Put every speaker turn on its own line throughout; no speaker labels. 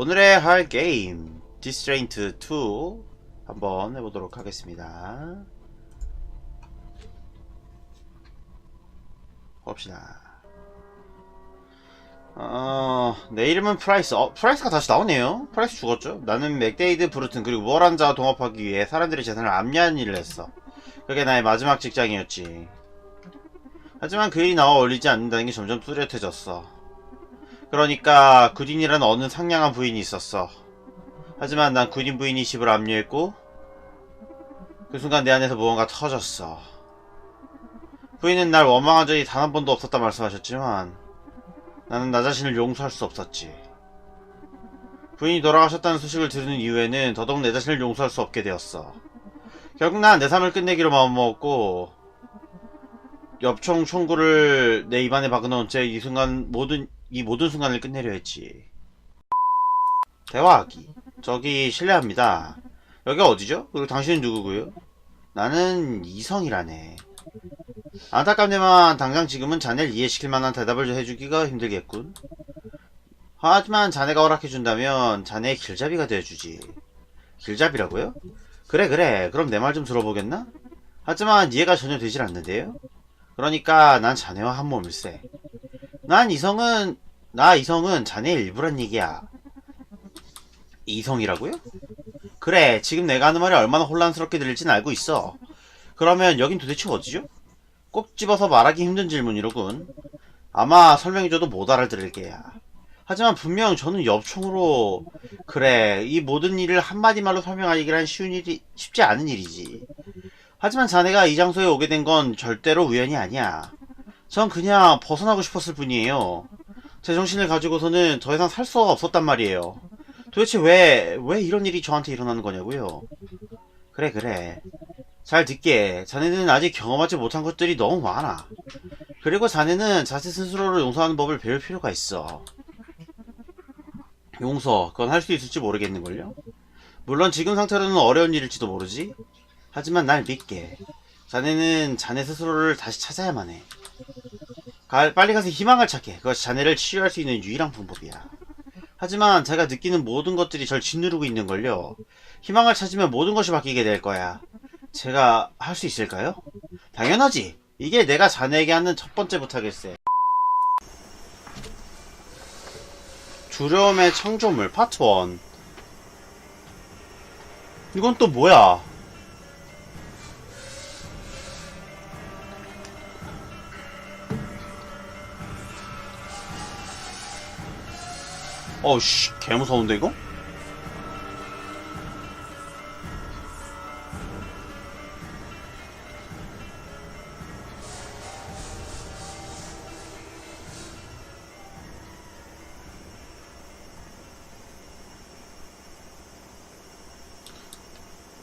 오늘의 할 게임 디스트레인트 2 한번 해보도록 하겠습니다. 봅시다. 어, 내 이름은 프라이스. 어, 프라이스가 다시 나오네요. 프라이스 죽었죠? 나는 맥데이드 브루튼 그리고 워란자 동업하기 위해 사람들의 재산을 압류하는 일을 했어. 그게 나의 마지막 직장이었지. 하지만 그 일이 나와 어울리지 않는다는 게 점점 뚜렷해졌어. 그러니까 구딘이라는 어느 상냥한 부인이 있었어. 하지만 난 구딘 부인이 집을 압류했고 그 순간 내 안에서 무언가 터졌어. 부인은 날 원망한 적이 단 한 번도 없었다 말씀하셨지만 나는 나 자신을 용서할 수 없었지. 부인이 돌아가셨다는 소식을 들은 이후에는 더더욱 내 자신을 용서할 수 없게 되었어. 결국 난 내 삶을 끝내기로 마음먹었고 엽총 총구를 내 입안에 박아놓은 채 이 순간 모든 이 모든 순간을 끝내려 했지. 대화하기. 저기 실례합니다. 여기 어디죠? 그리고 당신은 누구고요? 나는 이성이라네. 안타깝네만 당장 지금은 자네를 이해시킬 만한 대답을 해주기가 힘들겠군. 하지만 자네가 허락해준다면 자네의 길잡이가 되어주지. 길잡이라고요? 그래 그래 그럼 내 말 좀 들어보겠나? 하지만 이해가 전혀 되질 않는데요? 그러니까 난 자네와 한 몸일세. 난 이성은 나 이성은 자네의 일부란 얘기야. 이성이라고요? 그래 지금 내가 하는 말이 얼마나 혼란스럽게 들릴진 알고 있어. 그러면 여긴 도대체 어디죠? 꼭 집어서 말하기 힘든 질문이로군. 아마 설명해줘도 못 알아들을 게야. 하지만 분명 저는 엽총으로 그래 이 모든 일을 한마디 말로 설명하기란 쉬운 일이 쉽지 않은 일이지. 하지만 자네가 이 장소에 오게 된 건 절대로 우연이 아니야. 전 그냥 벗어나고 싶었을 뿐이에요. 제 정신을 가지고서는 더 이상 살 수가 없었단 말이에요. 도대체 왜, 왜 이런 일이 저한테 일어나는 거냐고요? 그래, 그래. 잘 듣게. 자네는 아직 경험하지 못한 것들이 너무 많아. 그리고 자네는 자세 스스로를 용서하는 법을 배울 필요가 있어. 용서, 그건 할 수 있을지 모르겠는걸요? 물론 지금 상태로는 어려운 일일지도 모르지? 하지만 날 믿게. 자네는 자네 스스로를 다시 찾아야만 해. 가- 빨리 가서 희망을 찾게. 그것이 자네를 치유할 수 있는 유일한 방법이야. 하지만 제가 느끼는 모든 것들이 절 짓누르고 있는걸요. 희망을 찾으면 모든 것이 바뀌게 될 거야. 제가 할 수 있을까요? 당연하지. 이게 내가 자네에게 하는 첫 번째 부탁일세. 두려움의 창조물 파트 1 이건 또 뭐야? 어우씨 개무서운데 이거?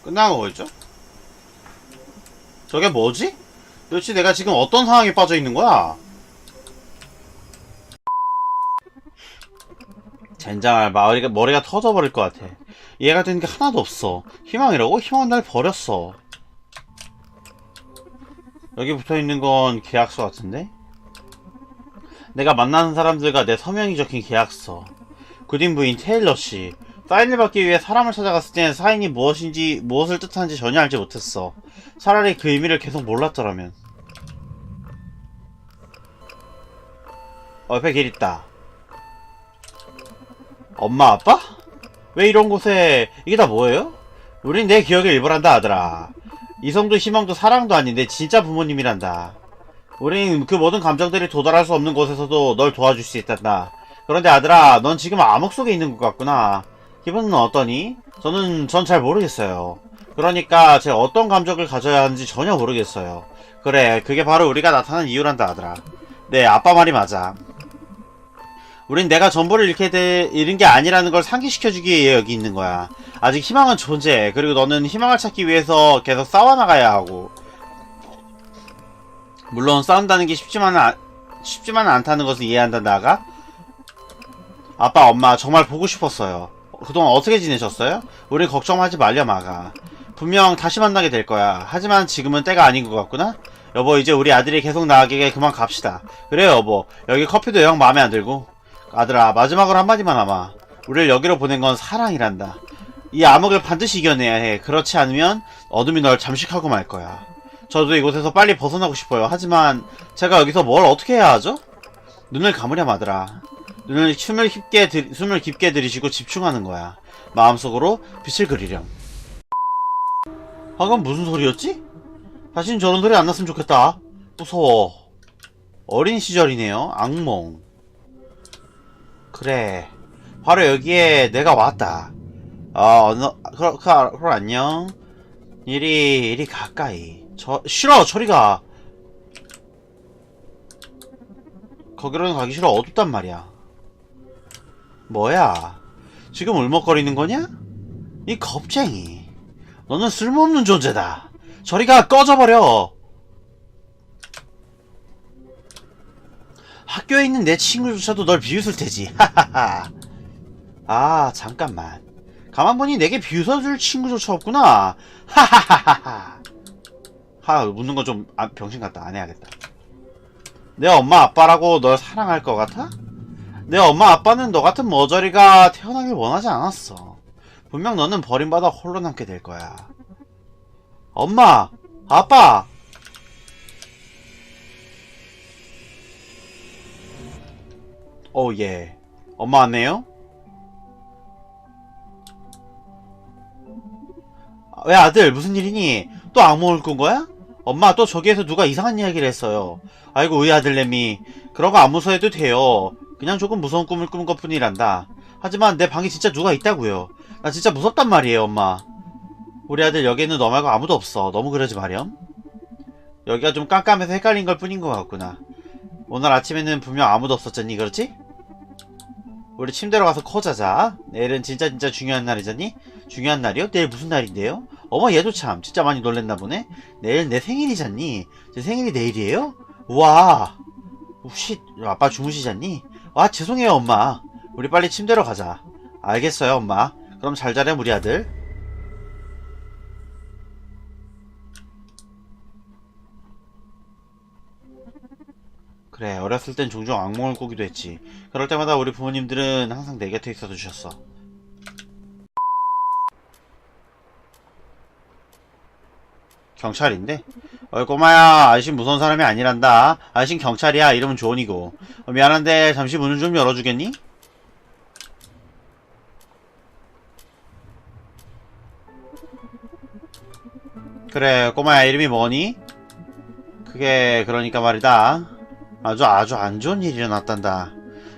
끝난 거겠죠? 저게 뭐지? 도대체 내가 지금 어떤 상황에 빠져 있는 거야? 젠장할 머리가, 머리가 터져버릴 것 같아. 이해가 되는 게 하나도 없어. 희망이라고? 희망은 날 버렸어. 여기 붙어 있는 건 계약서 같은데? 내가 만나는 사람들과 내 서명이 적힌 계약서. 구딘 부인 테일러 씨. 사인을 받기 위해 사람을 찾아갔을 땐 사인이 무엇인지, 무엇을 뜻하는지 전혀 알지 못했어. 차라리 그 의미를 계속 몰랐더라면. 어, 옆에 길 있다. 엄마, 아빠? 왜 이런 곳에, 이게 다 뭐예요? 우린 내 기억의 일부란다, 아들아. 이성도 희망도 사랑도 아닌데 진짜 부모님이란다. 우린 그 모든 감정들이 도달할 수 없는 곳에서도 널 도와줄 수 있단다. 그런데 아들아, 넌 지금 암흑 속에 있는 것 같구나. 기분은 어떠니? 저는, 전 잘 모르겠어요. 그러니까 제가 어떤 감정을 가져야 하는지 전혀 모르겠어요. 그래, 그게 바로 우리가 나타난 이유란다, 아들아. 네, 아빠 말이 맞아. 우린 내가 전부를 잃게 돼, 잃은 게 아니라는 걸 상기시켜주기 위해 여기 있는 거야. 아직 희망은 존재해. 그리고 너는 희망을 찾기 위해서 계속 싸워나가야 하고. 물론 싸운다는 게 쉽지만은, 아- 쉽지만은 않다는 것을 이해한다, 나가? 아빠, 엄마, 정말 보고 싶었어요. 그동안 어떻게 지내셨어요? 우리 걱정하지 말려, 마가. 분명 다시 만나게 될 거야. 하지만 지금은 때가 아닌 것 같구나? 여보, 이제 우리 아들이 계속 나가게 그만 갑시다. 그래요, 여보. 여기 커피도 영 마음에 안 들고. 아들아, 마지막으로 한마디만 하마. 우리를 여기로 보낸 건 사랑이란다. 이 암흑을 반드시 이겨내야 해. 그렇지 않으면 어둠이 널 잠식하고 말 거야. 저도 이곳에서 빨리 벗어나고 싶어요. 하지만 제가 여기서 뭘 어떻게 해야 하죠? 눈을 감으려 마더라. 눈을 숨을 깊게 들, 숨을 깊게 들이쉬고 집중하는 거야. 마음속으로 빛을 그리렴. 방금 무슨 소리였지? 다신 저런 소리 안 났으면 좋겠다. 무서워. 어린 시절이네요. 악몽. 그래. 바로 여기에 내가 왔다. 어, 너, 그럼, 그럼, 그럼 안녕. 이리, 이리 가까이. 저, 싫어, 저리 가. 거기로는 가기 싫어, 어둡단 말이야. 뭐야? 지금 울먹거리는 거냐? 이 겁쟁이. 너는 쓸모없는 존재다. 저리 가 꺼져버려. 학교에 있는 내 친구조차도 널 비웃을 테지. 하하하. 아, 잠깐만. 가만 보니 내게 비웃어줄 친구조차 없구나. 하하하하하. 하, 묻는 건좀 아, 병신 같다. 안 해야겠다. 내 엄마 아빠라고 널 사랑할 것 같아? 내 엄마 아빠는 너 같은 머저리가 태어나길 원하지 않았어. 분명 너는 버림받아 홀로 남게 될 거야. 엄마! 아빠! 오, 예. 엄마 왔네요? 아, 왜 아들 무슨 일이니? 또 악몽을 꾼 거야? 엄마 또 저기에서 누가 이상한 이야기를 했어요. 아이고 우리 아들내미 그런 거 안 무서워해도 돼요. 그냥 조금 무서운 꿈을 꾸는 것 뿐이란다. 하지만 내 방에 진짜 누가 있다고요. 나 진짜 무섭단 말이에요 엄마. 우리 아들 여기에는 너 말고 아무도 없어. 너무 그러지 마렴. 여기가 좀 깜깜해서 헷갈린 걸 뿐인 것 같구나. 오늘 아침에는 분명 아무도 없었잖니 그렇지? 우리 침대로 가서 코 자자. 내일은 진짜 진짜 중요한 날이잖니? 중요한 날이요? 내일 무슨 날인데요? 어머 얘도 참 진짜 많이 놀랬나 보네. 내일 내 생일이잖니? 제 생일이 내일이에요? 우와. 혹시 아빠 주무시잖니? 와 죄송해요 엄마. 우리 빨리 침대로 가자. 알겠어요 엄마. 그럼 잘 자렴 우리 아들. 그래 어렸을 땐 종종 악몽을 꾸기도 했지. 그럴 때마다 우리 부모님들은 항상 내 곁에 있어 주셨어. 경찰인데? 어이 꼬마야 아저씨 무서운 사람이 아니란다 아저씨는 경찰이야 이름은 존이고 어, 미안한데 잠시 문을 좀 열어주겠니? 그래 꼬마야 이름이 뭐니? 그게 그러니까 말이다 아주 아주 안 좋은 일이 일어났단다.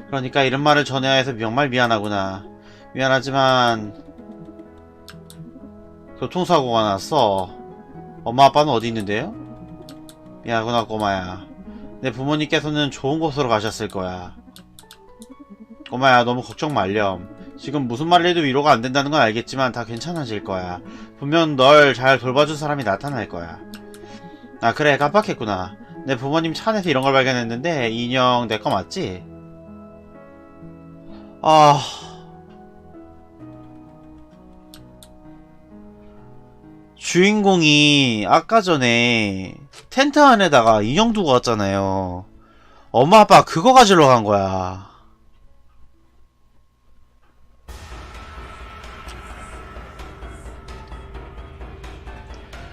그러니까 이런 말을 전해야 해서 정말 미안하구나. 미안하지만 교통사고가 났어. 엄마 아빠는 어디 있는데요? 미안하구나 꼬마야. 내 부모님께서는 좋은 곳으로 가셨을 거야. 꼬마야 너무 걱정 말렴. 지금 무슨 말을 해도 위로가 안 된다는 건 알겠지만 다 괜찮아질 거야. 분명 널 잘 돌봐준 사람이 나타날 거야. 아 그래 깜빡했구나 내 부모님 차 안에서 이런 걸 발견했는데 이 인형 내 거 맞지? 아... 주인공이 아까 전에 텐트 안에다가 인형 두고 왔잖아요. 엄마 아빠 그거 가지러 간 거야.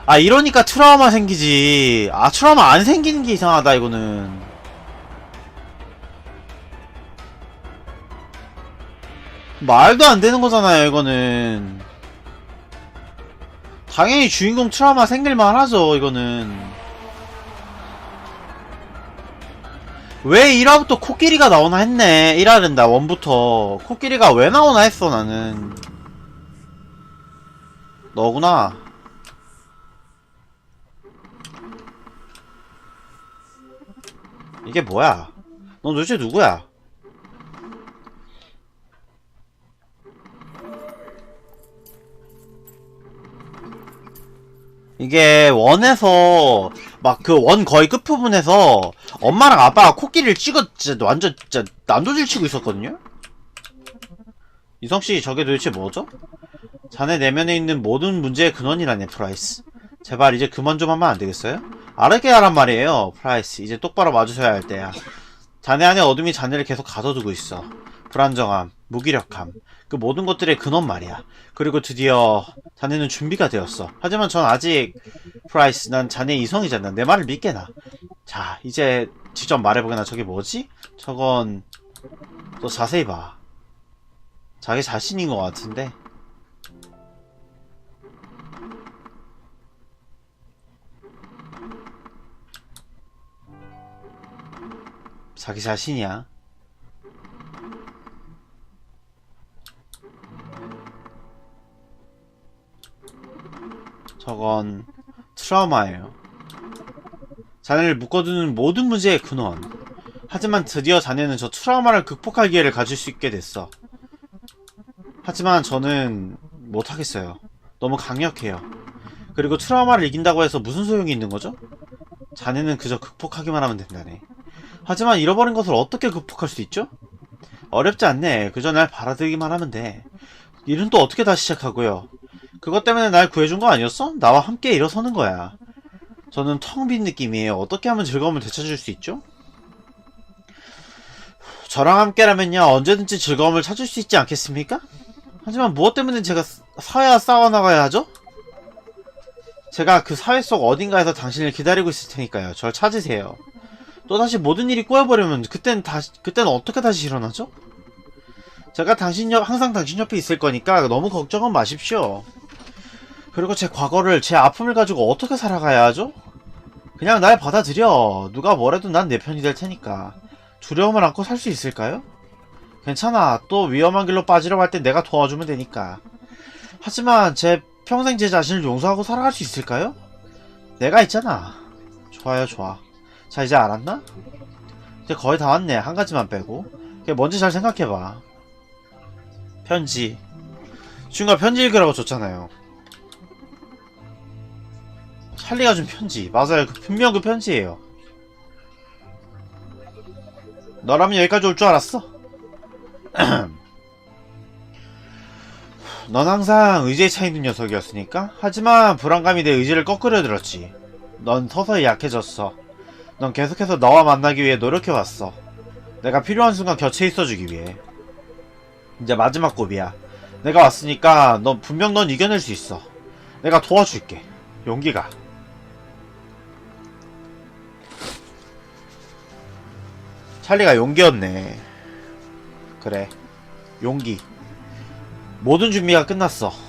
아 이러니까 트라우마 생기지. 아 트라우마 안 생기는 게 이상하다 이거는. 말도 안 되는 거잖아요 이거는. 당연히 주인공 트라우마 생길만 하죠, 이거는. 왜 1화부터 코끼리가 나오나 했네. 1화는다, 원부터. 코끼리가 왜 나오나 했어, 나는. 너구나. 이게 뭐야? 넌 도대체 누구야? 이게 원에서 막 그 원 거의 끝부분에서 엄마랑 아빠가 코끼리를 찍어 진짜 완전 진짜 난도질 치고 있었거든요? 이성씨 저게 도대체 뭐죠? 자네 내면에 있는 모든 문제의 근원이라네 프라이스 제발 이제 그만 좀 하면 안 되겠어요? 알게 하란 말이에요 프라이스 이제 똑바로 맞으셔야 할 때야 자네 안에 어둠이 자네를 계속 가둬두고 있어 불안정함 무기력함, 그 모든 것들의 근원 말이야. 그리고 드디어 자네는 준비가 되었어. 하지만 전 아직 프라이스, 난 자네 이성이잖아. 내 말을 믿게나. 자, 이제 직접 말해보게나. 저게 뭐지? 저건 또 자세히 봐. 자기 자신인 것 같은데. 자기 자신이야. 저건 트라우마예요. 자네를 묶어두는 모든 문제의 근원. 하지만 드디어 자네는 저 트라우마를 극복할 기회를 가질 수 있게 됐어. 하지만 저는 못하겠어요. 너무 강력해요. 그리고 트라우마를 이긴다고 해서 무슨 소용이 있는 거죠? 자네는 그저 극복하기만 하면 된다네. 하지만 잃어버린 것을 어떻게 극복할 수 있죠? 어렵지 않네. 그저 날 받아들이기만 하면 돼. 일은 또 어떻게 다시 시작하고요. 그것 때문에 날 구해준 거 아니었어? 나와 함께 일어서는 거야. 저는 텅 빈 느낌이에요. 어떻게 하면 즐거움을 되찾을 수 있죠? 저랑 함께라면요 언제든지 즐거움을 찾을 수 있지 않겠습니까? 하지만 무엇 때문에 제가 사- 사야 싸워나가야 하죠? 제가 그 사회 속 어딘가에서 당신을 기다리고 있을 테니까요. 절 찾으세요. 또다시 모든 일이 꼬여버리면 그땐 다시 그땐 어떻게 다시 일어나죠? 제가 당신 옆 항상 당신 옆에 있을 거니까 너무 걱정은 마십시오. 그리고 제 과거를 제 아픔을 가지고 어떻게 살아가야 하죠? 그냥 날 받아들여. 누가 뭐래도 난 내 편이 될 테니까. 두려움을 안고 살 수 있을까요? 괜찮아. 또 위험한 길로 빠지려고 할 때 내가 도와주면 되니까. 하지만 제 평생 제 자신을 용서하고 살아갈 수 있을까요? 내가 있잖아. 좋아요, 좋아. 자, 이제 알았나? 이제 거의 다 왔네. 한 가지만 빼고. 뭔지 잘 생각해봐. 편지. 친구가 편지 읽으라고 줬잖아요. 찰리가 준 편지. 맞아요. 그 분명 그 편지예요. 너라면 여기까지 올 줄 알았어? 넌 항상 의지에 차있는 녀석이었으니까? 하지만 불안감이 내 의지를 거꾸로 들었지. 넌 서서히 약해졌어. 넌 계속해서 너와 만나기 위해 노력해왔어. 내가 필요한 순간 곁에 있어주기 위해. 이제 마지막 고비야. 내가 왔으니까 넌 분명 넌 이겨낼 수 있어. 내가 도와줄게. 용기가. 찰리가 용기였네. 그래. 용기. 모든 준비가 끝났어.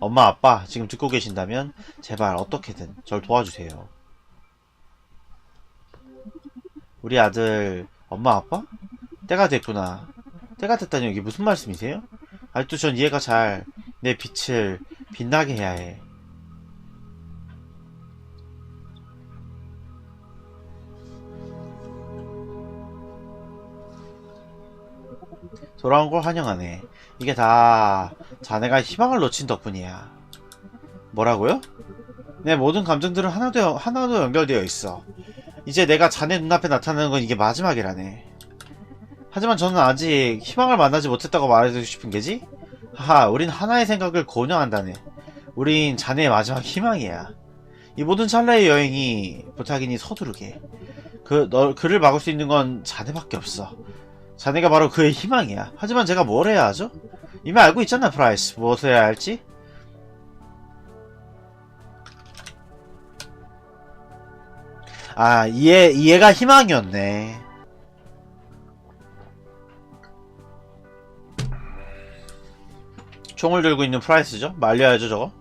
엄마, 아빠, 지금 듣고 계신다면, 제발 어떻게든 절 도와주세요. 우리 아들, 엄마, 아빠? 때가 됐구나. 때가 됐다니 이게 무슨 말씀이세요? 아직도 전 이해가 잘, 내 빛을 빛나게 해야 해. 돌아온 걸 환영하네. 이게 다 자네가 희망을 놓친 덕분이야. 뭐라고요? 내 모든 감정들은 하나도, 하나도 연결되어 있어. 이제 내가 자네 눈앞에 나타나는 건 이게 마지막이라네. 하지만 저는 아직 희망을 만나지 못했다고 말해주고 싶은 게지? 하하, 우린 하나의 생각을 공유한다네. 우린 자네의 마지막 희망이야. 이 모든 찰나의 여행이 부탁이니 서두르게. 그, 너, 그를 막을 수 있는 건 자네밖에 없어. 자네가 바로 그의 희망이야. 하지만 제가 뭘 해야 하죠? 이미 알고 있잖아, 프라이스. 무엇을 해야 할지? 아, 이해, 이해가 희망이었네. 총을 들고 있는 프라이스죠? 말려야죠, 저거?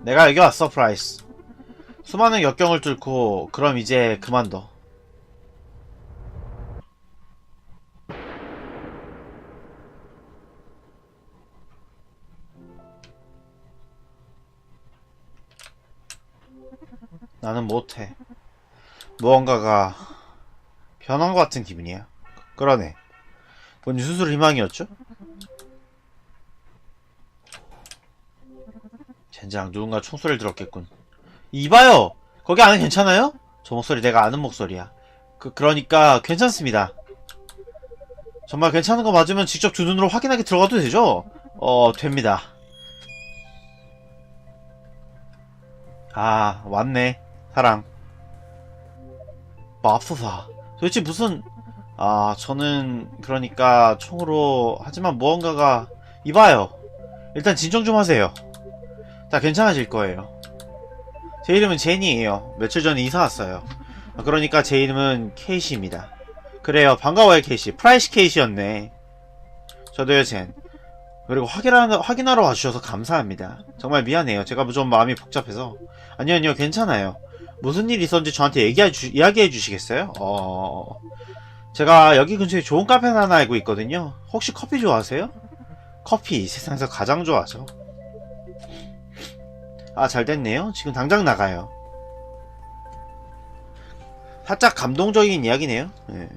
내가 여기 왔어, 프라이스. 수많은 역경을 뚫고, 그럼 이제 그만둬. 나는 못해. 무언가가 변한 것 같은 기분이야. 그러네. 본인 스스로 희망이었죠? 젠장 누군가 총소리를 들었겠군. 이봐요! 거기 안에 괜찮아요? 저 목소리 내가 아는 목소리야. 그, 그러니까 괜찮습니다. 정말 괜찮은 거 맞으면 직접 두 눈으로 확인하게 들어가도 되죠? 어, 됩니다. 아, 왔네. 사랑. 맙소사. 도대체 무슨, 아, 저는, 그러니까, 총으로, 하지만 무언가가, 이봐요. 일단 진정 좀 하세요. 다 괜찮아질 거예요. 제 이름은 제니예요. 며칠 전에 이사 왔어요. 아, 그러니까 제 이름은 케이시입니다. 그래요. 반가워요, 케이시. 프라이시 케이시였네. 저도요, 젠. 그리고 확인하러, 확인하러 와주셔서 감사합니다. 정말 미안해요. 제가 좀 마음이 복잡해서. 아니요, 아니요, 괜찮아요. 무슨 일이 있었는지 저한테 얘기해, 주, 이야기해 주시겠어요? 어, 제가 여기 근처에 좋은 카페 하나 알고 있거든요. 혹시 커피 좋아하세요? 커피, 세상에서 가장 좋아하죠. 아, 잘 됐네요. 지금 당장 나가요. 살짝 감동적인 이야기네요. 예.